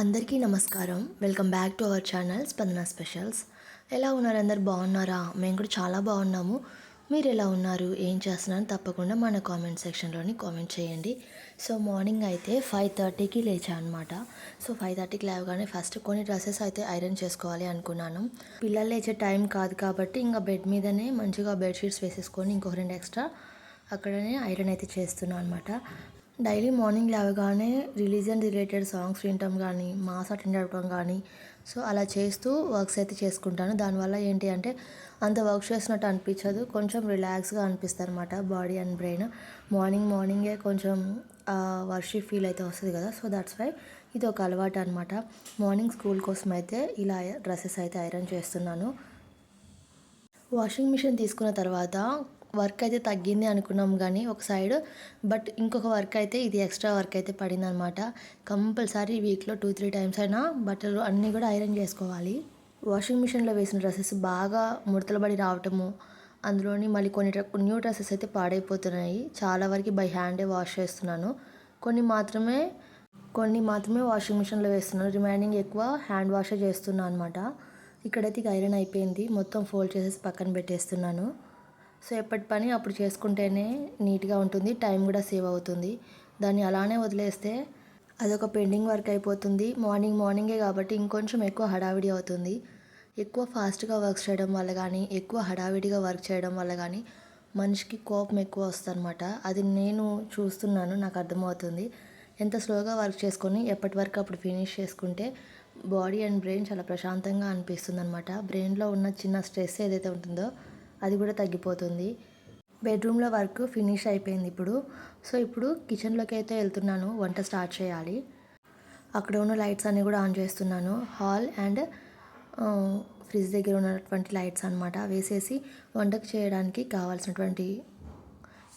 అందరికీ నమస్కారం. Welcome back to our channel Spandana specials ఎలా ఉన్నారు అందరు? బాగున్నారా? మేము కూడా చాలా బాగున్నాము. మీరు ఎలా ఉన్నారు? ఏం చేస్తున్నారు? తప్పకుండా మన కామెంట్ సెక్షన్లోని కామెంట్ చేయండి. సో మార్నింగ్ అయితే ఫైవ్ థర్టీకి లేచా అనమాట సో ఫైవ్ థర్టీకి లేవగానే ఫస్ట్ కొన్ని డ్రెస్సెస్ అయితే ఐరన్ చేసుకోవాలి అనుకున్నాను. పిల్లలు లేచే టైం కాదు కాబట్టి ఇంకా బెడ్ మీదనే మంచిగా బెడ్షీట్స్ వేసేసుకొని ఇంకొక రెండు ఎక్స్ట్రా అక్కడనే ఐరన్ అయితే చేస్తున్నాను అనమాట డైలీ మార్నింగ్ లేవగానే రిలీజియన్ రిలేటెడ్ సాంగ్స్ వినటం కానీ మాస్ అటెండ్ అవ్వడం కానీ సో అలా చేస్తూ వర్క్స్ అయితే చేసుకుంటాను. దానివల్ల ఏంటి అంటే అంత వర్క్ చేసినట్టు అనిపించదు. కొంచెం రిలాక్స్గా అనిపిస్తుంది అనమాట బాడీ అండ్ బ్రెయిన్. మార్నింగ్ మార్నింగే కొంచెం వర్షిప్ ఫీల్ అయితే వస్తుంది కదా సో దట్స్ వై ఇది ఒక అలవాటు అనమాట మార్నింగ్ స్కూల్ కోసం అయితే ఇలా డ్రెస్సెస్ అయితే ఐరన్ చేస్తున్నాను. వాషింగ్ మిషన్ తీసుకున్న తర్వాత వర్క్ అయితే తగ్గింది అనుకున్నాం కానీ ఒక సైడ్ బట్ ఇంకొక వర్క్ అయితే ఇది ఎక్స్ట్రా వర్క్ అయితే పడింది అనమాట కంపల్సరీ వీక్లో టూ త్రీ టైమ్స్ అయినా బట్టలు అన్నీ కూడా ఐరన్ చేసుకోవాలి. వాషింగ్ మిషన్లో వేసిన డ్రెస్సెస్ బాగా ముడతలు పడి రావటము అందులోని మళ్ళీ కొన్ని న్యూ డ్రెస్సెస్ అయితే పాడైపోతున్నాయి. చాలా వరకు బై హ్యాండే వాష్ చేస్తున్నాను. కొన్ని మాత్రమే కొన్ని మాత్రమే వాషింగ్ మిషన్లో వేస్తున్నాను. రిమైనింగ్ ఎక్కువ హ్యాండ్ వాషే చేస్తున్నాను అనమాట ఇక్కడైతే ఐరన్ అయిపోయింది. మొత్తం ఫోల్డ్ చేసేసి పక్కన పెట్టేస్తున్నాను. సో ఎప్పటి పని అప్పుడు చేసుకుంటేనే నీట్గా ఉంటుంది టైం కూడా సేవ్ అవుతుంది. దాన్ని అలానే వదిలేస్తే అదొక పెండింగ్ వర్క్ అయిపోతుంది. మార్నింగ్ మార్నింగే కాబట్టి ఇంకొంచెం ఎక్కువ హడావిడి అవుతుంది. ఎక్కువ ఫాస్ట్గా వర్క్ చేయడం వల్ల కానీ ఎక్కువ హడావిడిగా వర్క్ చేయడం వల్ల కానీ మనిషికి కోపం ఎక్కువ వస్తుందన్నమాట. అది నేను చూస్తున్నాను నాకు అర్థమవుతుంది. ఎంత స్లోగా వర్క్ చేసుకొని ఎప్పటి వరకు అప్పుడు ఫినిష్ చేసుకుంటే బాడీ అండ్ బ్రెయిన్ చాలా ప్రశాంతంగా అనిపిస్తుంది అనమాట బ్రెయిన్లో ఉన్న చిన్న స్ట్రెస్ ఏదైతే ఉంటుందో అది కూడా తగ్గిపోతుంది. బెడ్రూమ్లో వర్క్ ఫినిష్ అయిపోయింది ఇప్పుడు. సో ఇప్పుడు కిచెన్లోకి అయితే వెళ్తున్నాను. వంట స్టార్ట్ చేయాలి. అక్కడ ఉన్న లైట్స్ అన్నీ కూడా ఆన్ చేస్తున్నాను. హాల్ అండ్ ఫ్రిడ్జ్ దగ్గర ఉన్నటువంటి లైట్స్ అనమాట వేసేసి వంటకు చేయడానికి కావాల్సినటువంటి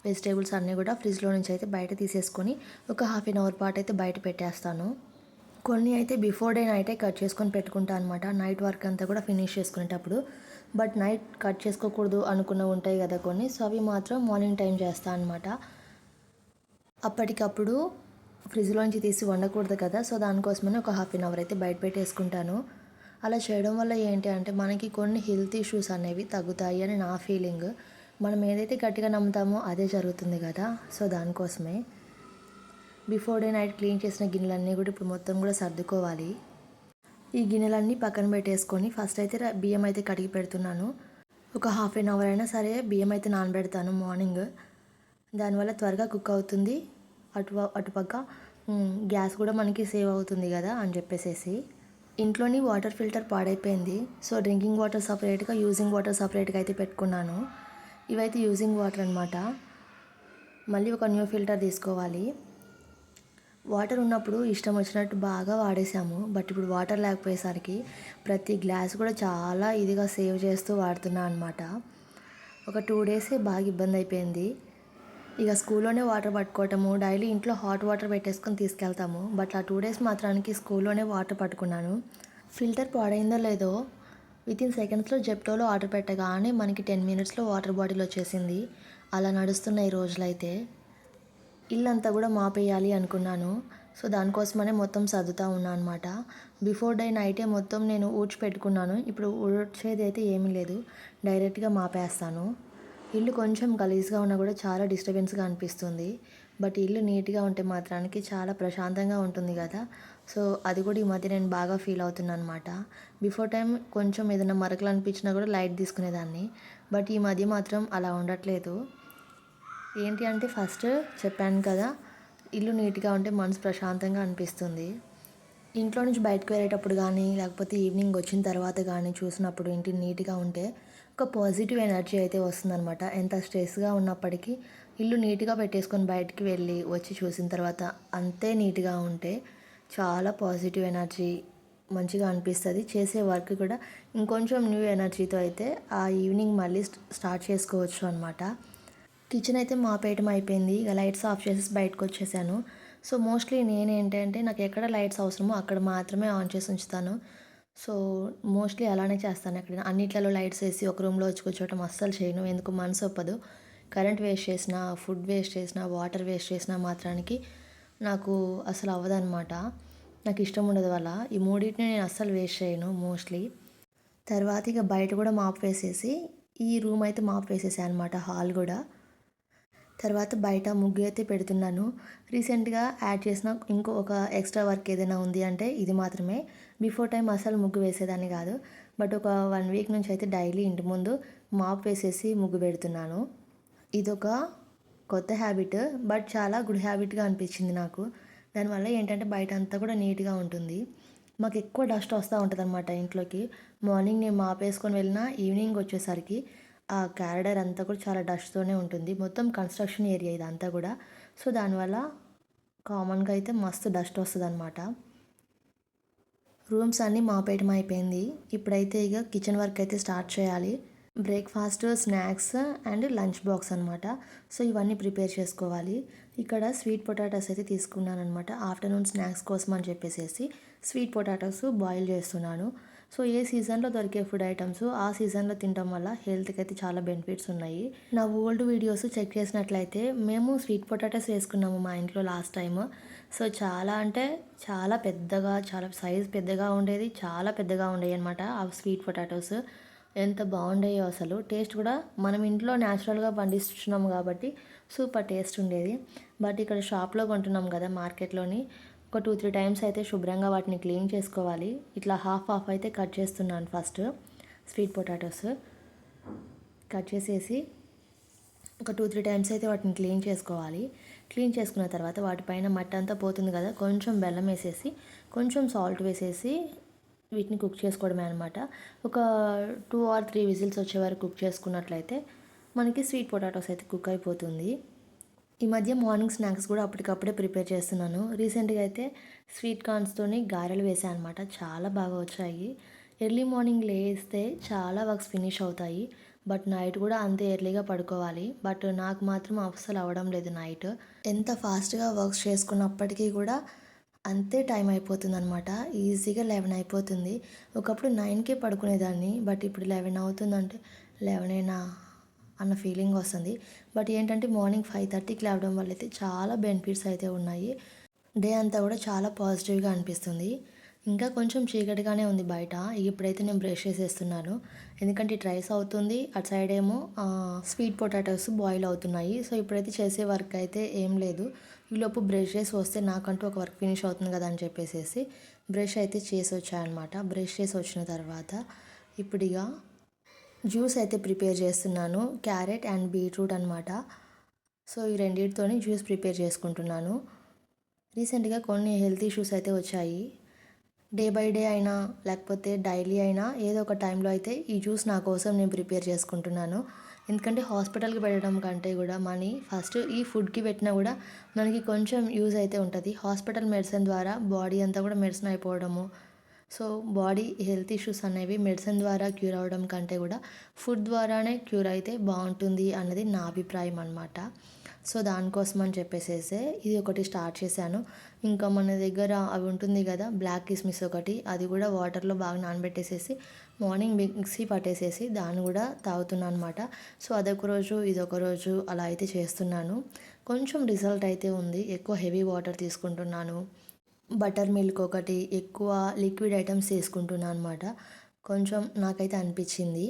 వెజిటేబుల్స్ అన్నీ కూడా ఫ్రిడ్జ్లో నుంచి అయితే బయట తీసేసుకొని ఒక హాఫ్ అన్ అవర్ పాటు అయితే బయట పెట్టేస్తాను. కొన్ని అయితే బిఫోర్ డే నైటే కట్ చేసుకొని పెట్టుకుంటా అనమాట నైట్ వర్క్ అంతా కూడా ఫినిష్ చేసుకునేటప్పుడు. బట్ నైట్ కట్ చేసుకోకూడదు అనుకున్న ఉంటాయి కదా కొన్ని. సో అవి మాత్రం మార్నింగ్ టైం చేస్తా అనమాట అప్పటికప్పుడు ఫ్రిడ్జ్లోంచి తీసి వండకూడదు కదా సో దానికోసమని ఒక హాఫ్ అన్ అవర్ అయితే బయట పెట్టేసుకుంటాను. అలా చేయడం వల్ల ఏంటి అంటే మనకి కొన్ని హెల్త్ ఇష్యూస్ అనేవి తగ్గుతాయి అని నా ఫీలింగ్. మనం ఏదైతే గట్టిగా నమ్ముతామో అదే జరుగుతుంది కదా సో దానికోసమే. బిఫోర్ డే నైట్ క్లీన్ చేసిన గిన్నెలన్నీ కూడా ఇప్పుడు మొత్తం కూడా సర్దుకోవాలి. ఈ గిన్నెలన్నీ పక్కన పెట్టేసుకొని ఫస్ట్ అయితే బియ్యం అయితే కడిగి పెడుతున్నాను. ఒక హాఫ్ అన్ అవర్ అయినా సరే బియ్యం అయితే నానబెడతాను మార్నింగ్ దానివల్ల త్వరగా కుక్ అవుతుంది. అటు అటుపక్క గ్యాస్ కూడా మనకి సేవ్ అవుతుంది కదా అని చెప్పేసేసి. ఇంట్లోని వాటర్ ఫిల్టర్ పాడైపోయింది. సో డ్రింకింగ్ వాటర్ సపరేట్గా యూజింగ్ వాటర్ సపరేట్గా అయితే పెట్టుకున్నాను. ఇవైతే యూజింగ్ వాటర్ అనమాట మళ్ళీ ఒక న్యూ ఫిల్టర్ తీసుకోవాలి. వాటర్ ఉన్నప్పుడు ఇష్టం వచ్చినట్టు బాగా వాడేసాము బట్ ఇప్పుడు వాటర్ లేకపోయేసరికి ప్రతి గ్లాస్ కూడా చాలా ఇదిగా సేవ్ చేస్తూ వాడుతున్నా అనమాట ఒక టూ డేసే బాగా ఇబ్బంది అయిపోయింది. ఇక స్కూల్లోనే వాటర్ పట్టుకోవటము డైలీ ఇంట్లో హాట్ వాటర్ పెట్టేసుకొని తీసుకెళ్తాము. బట్ ఆ టూ డేస్ మాత్రానికి స్కూల్లోనే వాటర్ పట్టుకున్నాను. ఫిల్టర్ పాడైందో లేదో విత్ ఇన్ సెకండ్స్లో జెప్టోలో ఆర్డర్ పెట్టగానే మనకి టెన్ మినిట్స్లో వాటర్ బాటిల్ వచ్చేసింది. అలా నడుస్తున్నాయి ఈ రోజులైతే. ఇల్లంతా కూడా మాపేయాలి అనుకున్నాను. సో దానికోసమనే మొత్తం సర్దుతా ఉన్నా అనమాట బిఫోర్ డే నైటే మొత్తం నేను ఊడ్చి పెట్టుకున్నాను. ఇప్పుడు ఊడ్చేది అయితే ఏమీ లేదు. డైరెక్ట్గా మాపేస్తాను. ఇల్లు కొంచెం గలీజ్గా ఉన్నా కూడా చాలా డిస్టర్బెన్స్గా అనిపిస్తుంది. బట్ ఇల్లు నీట్గా ఉంటే మాత్రానికి చాలా ప్రశాంతంగా ఉంటుంది కదా. సో అది కూడా ఈ మధ్య నేను బాగా ఫీల్ అవుతున్నాను అనమాట బిఫోర్ టైం కొంచెం ఏదైనా మరకలు అనిపించినా కూడా లైట్ తీసుకునేదాన్ని. బట్ ఈ మధ్య మాత్రం అలా ఉండట్లేదు. ఏంటి అంటే ఫస్ట్ చెప్పాను కదా ఇల్లు నీట్గా ఉంటే మనసు ప్రశాంతంగా అనిపిస్తుంది. ఇంట్లో నుంచి బయటకు వెళ్ళేటప్పుడు కానీ లేకపోతే ఈవినింగ్ వచ్చిన తర్వాత కానీ చూసినప్పుడు ఇంటి నీట్గా ఉంటే ఒక పాజిటివ్ ఎనర్జీ అయితే వస్తుందన్నమాట. ఎంత స్ట్రెస్గా ఉన్నప్పటికీ ఇల్లు నీట్గా పెట్టేసుకొని బయటికి వెళ్ళి వచ్చి చూసిన తర్వాత అంతే నీట్గా ఉంటే చాలా పాజిటివ్ ఎనర్జీ మంచిగా అనిపిస్తుంది. చేసే వర్క్ కూడా ఇంకొంచెం న్యూ ఎనర్జీతో అయితే ఆ ఈవినింగ్ మళ్ళీ స్టార్ట్ చేసుకోవచ్చు అనమాట కిచెన్ అయితే మాపేయటం అయిపోయింది. ఇక లైట్స్ ఆఫ్ చేసేసి బయటకు వచ్చేసాను. సో మోస్ట్లీ నేనేంటంటే నాకు ఎక్కడ లైట్స్ అవసరమో అక్కడ మాత్రమే ఆన్ చేసి ఉంచుతాను. సో మోస్ట్లీ అలానే చేస్తాను అక్కడ అన్నిట్లలో లైట్స్ వేసి ఒక రూమ్లో వచ్చి కూర్చోవటం అస్సలు చేయను. ఎందుకు మనసు ఒప్పదు. కరెంట్ వేస్ట్ చేసిన ఫుడ్ వేస్ట్ చేసిన వాటర్ వేస్ట్ చేసిన మాత్రానికి నాకు అసలు అవ్వదనమాట నాకు ఇష్టం ఉండదు వల్ల ఈ మూడింటిని నేను అస్సలు వేస్ట్ చేయను మోస్ట్లీ. తర్వాత ఇక బయట కూడా మాప్ వేసేసి ఈ రూమ్ అయితే మాప్ వేసేసాను అనమాట హాల్ కూడా. తర్వాత బయట ముగ్గు అయితే పెడుతున్నాను. రీసెంట్గా యాడ్ చేసిన ఇంకో ఒక ఎక్స్ట్రా వర్క్ ఏదైనా ఉంది అంటే ఇది మాత్రమే. బిఫోర్ టైం అసలు ముగ్గు వేసేదాన్ని కాదు. బట్ ఒక వన్ వీక్ నుంచి అయితే డైలీ ఇంటి ముందు మాప్ వేసేసి ముగ్గు పెడుతున్నాను. ఇదొక కొత్త హ్యాబిట్ బట్ చాలా గుడ్ హ్యాబిట్గా అనిపించింది నాకు. దానివల్ల ఏంటంటే బయట అంతా కూడా నీట్గా ఉంటుంది. మాకు ఎక్కువ డస్ట్ వస్తూ ఉంటుంది అనమాట ఇంట్లోకి. మార్నింగ్ నేను మాప్ వేసుకొని వెళ్ళినా ఈవినింగ్ వచ్చేసరికి ఆ క్యారిడర్ అంతా కూడా చాలా డస్ట్తోనే ఉంటుంది. మొత్తం కన్స్ట్రక్షన్ ఏరియా ఇదంతా కూడా. సో దానివల్ల కామన్గా అయితే మస్తు డస్ట్ వస్తుంది అనమాట రూమ్స్ అన్నీ మాపేయటం అయిపోయింది. ఇప్పుడైతే ఇక కిచెన్ వర్క్ అయితే స్టార్ట్ చేయాలి. Breakfast snacks and lunch box అనమాట సో ఇవన్నీ ప్రిపేర్ చేసుకోవాలి. ఇక్కడ స్వీట్ పొటాటోస్ అయితే తీసుకున్నాను అనమాట ఆఫ్టర్నూన్ స్నాక్స్ కోసం అని చెప్పేసి స్వీట్ పొటాటోస్ బాయిల్ చేస్తున్నాను. సో ఏ సీజన్లో దొరికే ఫుడ్ ఐటమ్స్ ఆ సీజన్లో తినడం వల్ల హెల్త్కి అయితే చాలా బెనిఫిట్స్ ఉన్నాయి. నా ఓల్డ్ వీడియోస్ చెక్ చేసినట్లయితే మేము స్వీట్ పొటాటోస్ వేసుకున్నాము మా ఇంట్లో లాస్ట్ టైం సో చాలా అంటే చాలా పెద్దగా చాలా సైజ్ పెద్దగా ఉండేది చాలా పెద్దగా ఉండేవి అనమాట ఆ స్వీట్ పొటాటోస్. ఎంత బాగుండేయో అసలు. టేస్ట్ కూడా మనం ఇంట్లో న్యాచురల్గా పండిస్తున్నాము కాబట్టి సూపర్ టేస్ట్ ఉండేది. బట్ ఇక్కడ షాప్లో కొంటున్నాం కదా మార్కెట్లోని. ఒక టూ త్రీ టైమ్స్ అయితే శుభ్రంగా వాటిని క్లీన్ చేసుకోవాలి. ఇట్లా హాఫ్ హాఫ్ అయితే కట్ చేస్తున్నాను ఫస్ట్ స్వీట్ పొటాటోస్ కట్ చేసేసి ఒక టూ త్రీ టైమ్స్ అయితే వాటిని క్లీన్ చేసుకోవాలి. క్లీన్ చేసుకున్న తర్వాత వాటిపైన మట్టి అంతా పోతుంది కదా కొంచెం బెల్లం వేసేసి కొంచెం సాల్ట్ వేసేసి వీటిని కుక్ చేసుకోవడమే అనమాట ఒక టూ ఆర్ త్రీ విజిల్స్ వచ్చే వరకు కుక్ చేసుకున్నట్లయితే మనకి స్వీట్ పొటాటోస్ అయితే కుక్ అయిపోతుంది. ఈ మధ్య మార్నింగ్ స్నాక్స్ కూడా అప్పటికప్పుడే ప్రిపేర్ చేస్తున్నాను. రీసెంట్గా అయితే స్వీట్ కార్న్స్తోని గారెలు వేసాను అనమాట చాలా బాగా వచ్చాయి. ఎర్లీ మార్నింగ్ లేస్తే చాలా వర్క్స్ ఫినిష్ అవుతాయి. బట్ నైట్ కూడా అంతే ఎర్లీగా పడుకోవాలి. బట్ నాకు మాత్రం అస్సలు అవ్వడం లేదు నైట్. ఎంత ఫాస్ట్గా వర్క్స్ చేసుకున్నప్పటికీ కూడా అంతే టైం అయిపోతుంది అనమాట ఈజీగా లెవెన్ అయిపోతుంది. ఒకప్పుడు నైన్కే పడుకునేదాన్ని. బట్ ఇప్పుడు లెవెన్ అవుతుందంటే లెవెనేనా అన్న ఫీలింగ్ వస్తుంది. బట్ ఏంటంటే మార్నింగ్ ఫైవ్ థర్టీకి లేవడం వల్ల అయితే చాలా బెనిఫిట్స్ అయితే ఉన్నాయి. డే అంతా కూడా చాలా పాజిటివ్గా అనిపిస్తుంది. ఇంకా కొంచెం చీకటిగానే ఉంది బయట. ఇప్పుడైతే నేను బ్రష్ చేసేస్తున్నాను. ఎందుకంటే ట్రైస్ రైస్ అవుతుంది అటు సైడ్ ఏమో స్వీట్ పొటాటోస్ బాయిల్ అవుతున్నాయి. సో ఇప్పుడైతే చేసే వర్క్ అయితే ఏం లేదు. ఈలోపు బ్రష్ చేసి వస్తే నాకంటూ ఒక వర్క్ ఫినిష్ అవుతుంది కదా అని చెప్పేసి బ్రష్ అయితే చేసి వచ్చాయన్నమాట బ్రష్ చేసి వచ్చిన తర్వాత ఇప్పుడు ఇక జ్యూస్ అయితే ప్రిపేర్ చేస్తున్నాను. క్యారెట్ అండ్ బీట్రూట్ అనమాట సో ఈ రెండింటితోని జ్యూస్ ప్రిపేర్ చేసుకుంటున్నాను. రీసెంట్గా కొన్ని హెల్త్ ఇష్యూస్ అయితే వచ్చాయి. డే బై డే అయినా లేకపోతే డైలీ అయినా ఏదో ఒక టైంలో అయితే ఈ జ్యూస్ నా కోసం నేను ప్రిపేర్ చేసుకుంటున్నాను. ఎందుకంటే హాస్పిటల్కి పెట్టడం కంటే కూడా మనీ ఫస్ట్ ఈ ఫుడ్కి పెట్టినా కూడా మనకి కొంచెం యూజ్ అయితే ఉంటుంది. హాస్పిటల్ మెడిసిన్ ద్వారా బాడీ అంతా కూడా మెడిసిన్ అయిపోవడము సో బాడీ హెల్త్ ఇష్యూస్ అనేవి మెడిసిన్ ద్వారా క్యూర్ అవ్వడం కంటే కూడా ఫుడ్ ద్వారానే క్యూర్ అయితే బాగుంటుంది అన్నది నా అభిప్రాయం అనమాట సో దానికోసం అని చెప్పేసేసే ఇది ఒకటి స్టార్ట్ చేశాను. ఇంకా మన దగ్గర అవి ఉంటుంది కదా బ్లాక్ కిస్మిస్ ఒకటి అది కూడా వాటర్లో బాగా నానబెట్టేసేసి మార్నింగ్ మిక్సీ పట్టేసేసి దాన్ని కూడా తాగుతున్నాను అనమాట సో అదొక రోజు ఇదొక రోజు అలా అయితే చేస్తున్నాను. కొంచెం రిజల్ట్ అయితే ఉంది. ఎక్కువ హెవీ వాటర్ తీసుకుంటున్నాను. బటర్ మిల్క్ ఒకటి ఎక్కువ లిక్విడ్ ఐటమ్స్ తీసుకుంటున్నాను అనమాట కొంచెం నాకైతే అనిపించింది.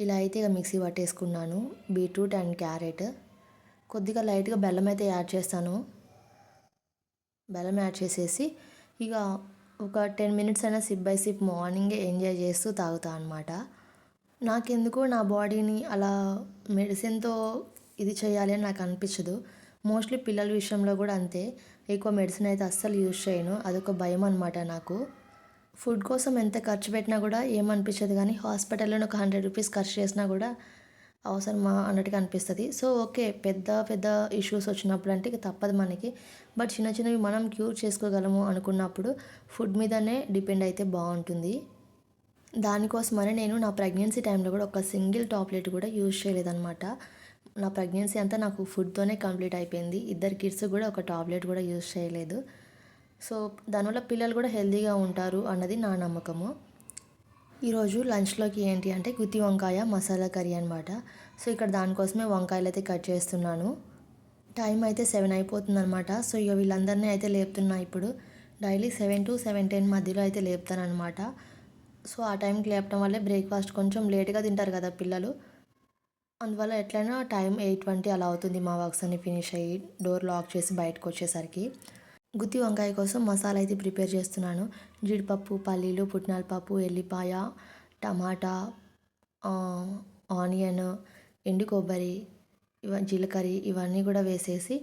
ఇలా అయితే ఇక మిక్సీ పట్టేసుకున్నాను. Beetroot and carrot. కొద్దిగా లైట్గా బెల్లం అయితే యాడ్ చేస్తాను. బెల్లం యాడ్ చేసేసి ఇక ఒక టెన్ మినిట్స్ అయినా సిప్ బై సిప్ మార్నింగే ఎంజాయ్ చేస్తూ తాగుతా అనమాట నాకెందుకో నా బాడీని అలా మెడిసిన్తో ఇది చేయాలి అని నాకు అనిపించదు. మోస్ట్లీ పిల్లల విషయంలో కూడా అంతే. ఎక్కువ మెడిసిన్ అయితే అస్సలు యూజ్ చేయను. అదొక భయం అనమాట నాకు. ఫుడ్ కోసం ఎంత ఖర్చు పెట్టినా కూడా ఏమనిపించదు కానీ హాస్పిటల్లో ఒక హండ్రెడ్ రూపీస్ ఖర్చు చేసినా కూడా అవసరమా అన్నట్టుగా అనిపిస్తుంది. సో ఓకే పెద్ద పెద్ద ఇష్యూస్ వచ్చినప్పుడు అంటే ఇక తప్పదు మనకి. బట్ చిన్న చిన్నవి మనం క్యూర్ చేసుకోగలము అనుకున్నప్పుడు ఫుడ్ మీదనే డిపెండ్ అయితే బాగుంటుంది. దానికోసమనే నేను నా ప్రెగ్నెన్సీ టైంలో కూడా ఒక సింగిల్ టాబ్లెట్ కూడా యూజ్ చేయలేదన్నమాట. నా ప్రెగ్నెన్సీ అంతా నాకు ఫుడ్తోనే కంప్లీట్ అయిపోయింది. ఇద్దరు కిడ్స్ కూడా ఒక టాబ్లెట్ కూడా యూజ్ చేయలేదు. సో దానివల్ల పిల్లలు కూడా హెల్తీగా ఉంటారు అన్నది నా నమ్మకము. ఈరోజు లంచ్లోకి ఏంటి అంటే గుత్తి వంకాయ మసాలా కర్రీ అనమాట సో ఇక్కడ దానికోసమే వంకాయలు అయితే కట్ చేస్తున్నాను. టైం అయితే సెవెన్ అయిపోతుంది అనమాట సో ఇక వీళ్ళందరినీ అయితే లేపుతున్నా ఇప్పుడు. Daily seven to seven ten మధ్యలో అయితే లేపుతానమాట సో ఆ టైంకి లేపడం వల్లే బ్రేక్ఫాస్ట్ కొంచెం లేట్గా తింటారు కదా పిల్లలు. అందువల్ల ఎట్లయినా టైం ఎయిట్ ట్వంటీ అలా అవుతుంది మా వర్క్స్ అన్ని ఫినిష్ అయ్యి డోర్ లాక్ చేసి బయటకు వచ్చేసరికి. గుత్తి వంకాయ కోసం మసాలా అయితే ప్రిపేర్ చేస్తున్నాను. జీడిపప్పు పల్లీలు పుట్నాల పప్పు ఎల్లిపాయ టమాటా ఆనియన్ ఎండు కొబ్బరి ఇవ జీలకర్ర ఇవన్నీ కూడా వేసేసి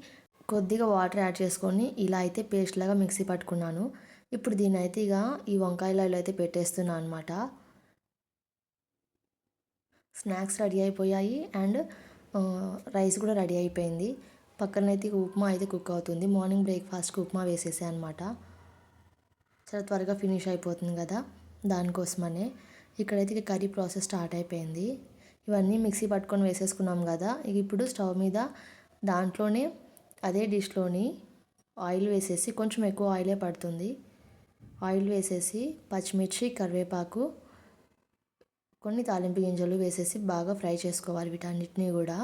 కొద్దిగా వాటర్ యాడ్ చేసుకొని ఇలా అయితే పేస్ట్ లాగా మిక్సీ పట్టుకున్నాను. ఇప్పుడు దీన్ని అయితే ఇక ఈ వంకాయలలో అయితే పెట్టేస్తున్నాను అనమాట స్నాక్స్ రెడీ అయిపోయాయి అండ్ రైస్ కూడా రెడీ అయిపోయింది. పక్కన అయితే ఉప్మా అయితే కుక్ అవుతుంది. మార్నింగ్ బ్రేక్ఫాస్ట్కి ఉప్మా వేసేసా అనమాట చాలా త్వరగా ఫినిష్ అయిపోతుంది కదా దానికోసమనే. ఇక్కడైతే ఇక కర్రీ ప్రాసెస్ స్టార్ట్ అయిపోయింది. ఇవన్నీ మిక్సీ పట్టుకొని వేసేసుకున్నాం కదా. ఇప్పుడు స్టవ్ మీద దాంట్లోనే అదే డిష్లోని ఆయిల్ వేసేసి కొంచెం ఎక్కువ ఆయిలే పడుతుంది. ఆయిల్ వేసేసి పచ్చిమిర్చి కరివేపాకు కొన్ని తాలింపు గింజలు వేసేసి బాగా ఫ్రై చేసుకోవాలి వీటన్నిటిని కూడా.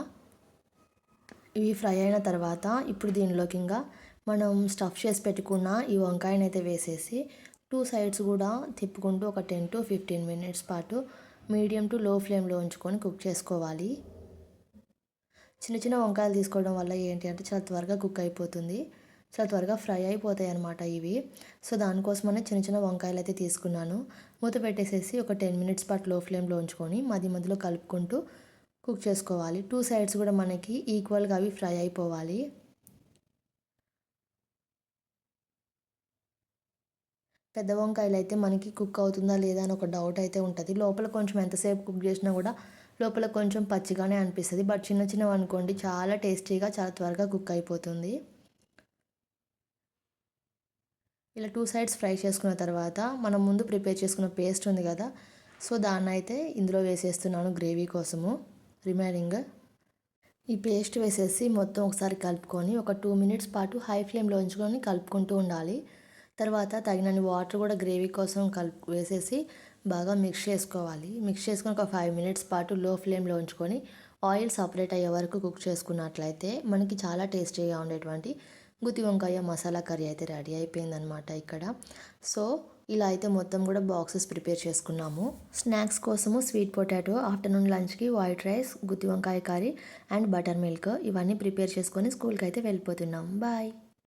ఇవి ఫ్రై అయిన తర్వాత ఇప్పుడు దీనిలోకి ఇంకా మనం స్టఫ్ చేసి పెట్టుకున్న ఈ వంకాయని అయితే వేసేసి టూ సైడ్స్ కూడా తిప్పుకుంటూ ఒక టెన్ టు ఫిఫ్టీన్ మినిట్స్ పాటు మీడియం టు లో ఫ్లేమ్లో ఉంచుకొని కుక్ చేసుకోవాలి. చిన్న చిన్న వంకాయలు తీసుకోవడం వల్ల ఏంటి అంటే చాలా త్వరగా కుక్ అయిపోతుంది. చాలా త్వరగా ఫ్రై అయిపోతాయి అన్నమాట ఇవి. సో దానికోసమనే చిన్న చిన్న వంకాయలు అయితే తీసుకున్నాను. మూత పెట్టేసేసి ఒక టెన్ మినిట్స్ పాటు లో ఫ్లేమ్లో ఉంచుకొని మధ్య మధ్యలో కలుపుకుంటూ కుక్ చేసుకోవాలి. టూ సైడ్స్ కూడా మనకి ఈక్వల్గా అవి ఫ్రై అయిపోవాలి. పెద్ద వంకాయలు అయితే మనకి కుక్ అవుతుందా లేదా అని ఒక డౌట్ అయితే ఉంటుంది. లోపల కొంచెం ఎంతసేపు కుక్ చేసినా కూడా లోపల కొంచెం పచ్చిగానే అనిపిస్తుంది. బట్ చిన్న చిన్నవి అనుకోండి చాలా టేస్టీగా చాలా త్వరగా కుక్ అయిపోతుంది. ఇలా టూ సైడ్స్ ఫ్రై చేసుకున్న తర్వాత మనం ముందు ప్రిపేర్ చేసుకున్న పేస్ట్ ఉంది కదా సో దాన్ని అయితే ఇందులో వేసేస్తున్నాను గ్రేవీ కోసము రిమైనింగ్. ఈ పేస్ట్ వేసేసి మొత్తం ఒకసారి కలుపుకొని ఒక టూ మినిట్స్ పాటు హై ఫ్లేమ్లో ఉంచుకొని కలుపుకుంటూ ఉండాలి. తర్వాత తగినన్ని వాటర్ కూడా గ్రేవీ కోసం కలుపు వేసేసి బాగా మిక్స్ చేసుకోవాలి. మిక్స్ చేసుకొని ఒక ఫైవ్ మినిట్స్ పాటు లో ఫ్లేమ్లో ఉంచుకొని ఆయిల్ సపరేట్ అయ్యే వరకు కుక్ చేసుకున్నట్లయితే మనకి చాలా టేస్టీగా ఉండేటువంటి గుత్తి వంకాయ మసాలా కర్రీ అయితే రెడీ అయిపోయిందనమాట ఇక్కడ. సో ఇలా అయితే మొత్తం కూడా బాక్సెస్ ప్రిపేర్ చేసుకున్నాము. స్నాక్స్ కోసము స్వీట్ పొటాటో ఆఫ్టర్నూన్ లంచ్కి వైట్ రైస్ గుత్తి వంకాయ కర్రీ అండ్ బటర్ మిల్క్ ఇవన్నీ ప్రిపేర్ చేసుకొని స్కూల్కి అయితే వెళ్ళిపోతున్నాం. బాయ్!